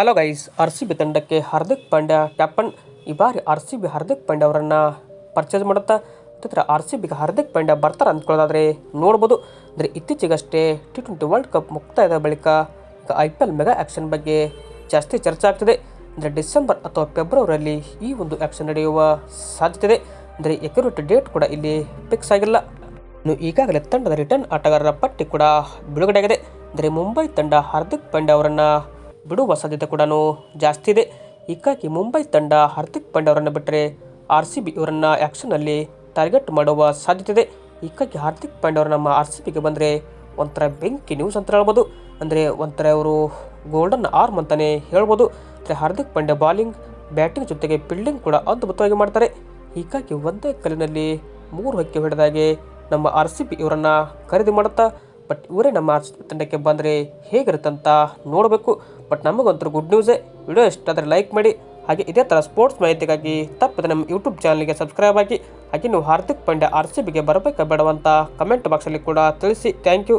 Hello guys R C B ತಂಡಕ್ಕೆ Hardik Pandya captain ಈ ಬಾರಿ R C B Hardik Pandya ಅವರನ್ನು ಪರ್ಚೇಸ್ ಮಾಡುತ್ತಾ ಜೊತೆ ಆರ್ ಸಿ ಬಿಗೆ ಹಾರ್ದಿಕ್ ಪಾಂಡ್ಯ ಬರ್ತಾರೆ ಅಂದ್ಕೊಳ್ಳೋದಾದ್ರೆ ನೋಡ್ಬೋದು. ಅಂದರೆ ಇತ್ತೀಚೆಗಷ್ಟೇ ಟಿ ಟ್ವೆಂಟಿ ವರ್ಲ್ಡ್ ಕಪ್ ಮುಕ್ತಾಯದ ಬಳಿಕ ಈಗ I P L mega auction ಬಗ್ಗೆ ಜಾಸ್ತಿ ಚರ್ಚೆ ಆಗ್ತಿದೆ. ಅಂದರೆ ಡಿಸೆಂಬರ್ ಅಥವಾ ಫೆಬ್ರವರಿಯಲ್ಲಿ ಈ ಒಂದು ಆ್ಯಕ್ಷನ್ ನಡೆಯುವ ಸಾಧ್ಯತೆ ಇದೆ. ಅಂದರೆ ಎಕ್ಯುರೇಟ್ ಡೇಟ್ ಕೂಡ ಇಲ್ಲಿ ಫಿಕ್ಸ್ ಆಗಿಲ್ಲ. ಇನ್ನು ಈಗಾಗಲೇ ತಂಡದ ರಿಟರ್ನ್ ಆಟಗಾರರ ಪಟ್ಟಿ ಕೂಡ ಬಿಡುಗಡೆಯಾಗಿದೆ. ಅಂದರೆ ಮುಂಬೈ ತಂಡ ಹಾರ್ದಿಕ್ ಪಾಂಡ್ಯ ಅವರನ್ನು ಬಿಡುವ ಸಾಧ್ಯತೆ ಕೂಡ ಜಾಸ್ತಿ ಇದೆ. ಹೀಗಾಗಿ ಮುಂಬೈ ತಂಡ ಹಾರ್ದಿಕ್ ಪಾಂಡ್ಯ ಅವರನ್ನು ಬಿಟ್ಟರೆ ಆರ್ ಸಿ ಬಿ ಇವರನ್ನು ಆ್ಯಕ್ಷನಲ್ಲಿ ಟಾರ್ಗೆಟ್ ಮಾಡುವ ಸಾಧ್ಯತೆ ಇದೆ. ಹೀಗಾಗಿ ಹಾರ್ದಿಕ್ ಪಾಂಡ್ಯ ಅವರು ನಮ್ಮ ಆರ್ ಸಿ ಬಿಗೆ ಬಂದರೆ ಒಂಥರ ಬೆಂಕಿ ನ್ಯೂಸ್ ಅಂತ ಹೇಳ್ಬೋದು. ಅಂದರೆ ಒಂಥರ ಅವರು ಗೋಲ್ಡನ್ ಆರ್ಮ್ ಅಂತಲೇ ಹೇಳ್ಬೋದು. ಅಂದರೆ ಹಾರ್ದಿಕ್ ಪಾಂಡ್ಯ ಬಾಲಿಂಗ್, ಬ್ಯಾಟಿಂಗ್ ಜೊತೆಗೆ ಫೀಲ್ಡಿಂಗ್ ಕೂಡ ಅದ್ಭುತವಾಗಿ ಮಾಡ್ತಾರೆ. ಹೀಗಾಗಿ ಒಂದೇ ಕಲ್ಲಿನಲ್ಲಿ ಮೂರು ಹಕ್ಕಿ ಹೊಡೆದಾಗೆ ನಮ್ಮ ಆರ್ ಸಿ ಬಿ ಇವರನ್ನು ಖರೀದಿ ಮಾಡುತ್ತಾ, ಬಟ್ ಇವರೇ ನಮ್ಮ ಆರ್ ಸಿ ತಂಡಕ್ಕೆ ಬಂದರೆ ಹೇಗಿರುತ್ತಂತ ನೋಡಬೇಕು. ಬಟ್ ನಮಗಂತೂ ಗುಡ್ ನ್ಯೂಸೇ ವಿಡಿಯೋ ಇಷ್ಟ ಆದರೆ ಲೈಕ್ ಮಾಡಿ. ಹಾಗೆ ಇದೇ ಥರ ಸ್ಪೋರ್ಟ್ಸ್ ಮಾಹಿತಿಗಾಗಿ ತಪ್ಪದೆ ನಮ್ಮ ಯೂಟ್ಯೂಬ್ ಚಾನಲ್ಗೆ ಸಬ್ಸ್ಕ್ರೈಬ್ ಆಗಿ, ಹಾಗೆ ನೀವು ಹಾರ್ದಿಕ್ ಪಾಂಡ್ಯ ಆರ್ ಸಿ ಬಿಗೆ ಬರಬೇಕಾ ಬೇಡವಂತ ಕಮೆಂಟ್ ಬಾಕ್ಸಲ್ಲಿ ಕೂಡ ತಿಳಿಸಿ. Thank you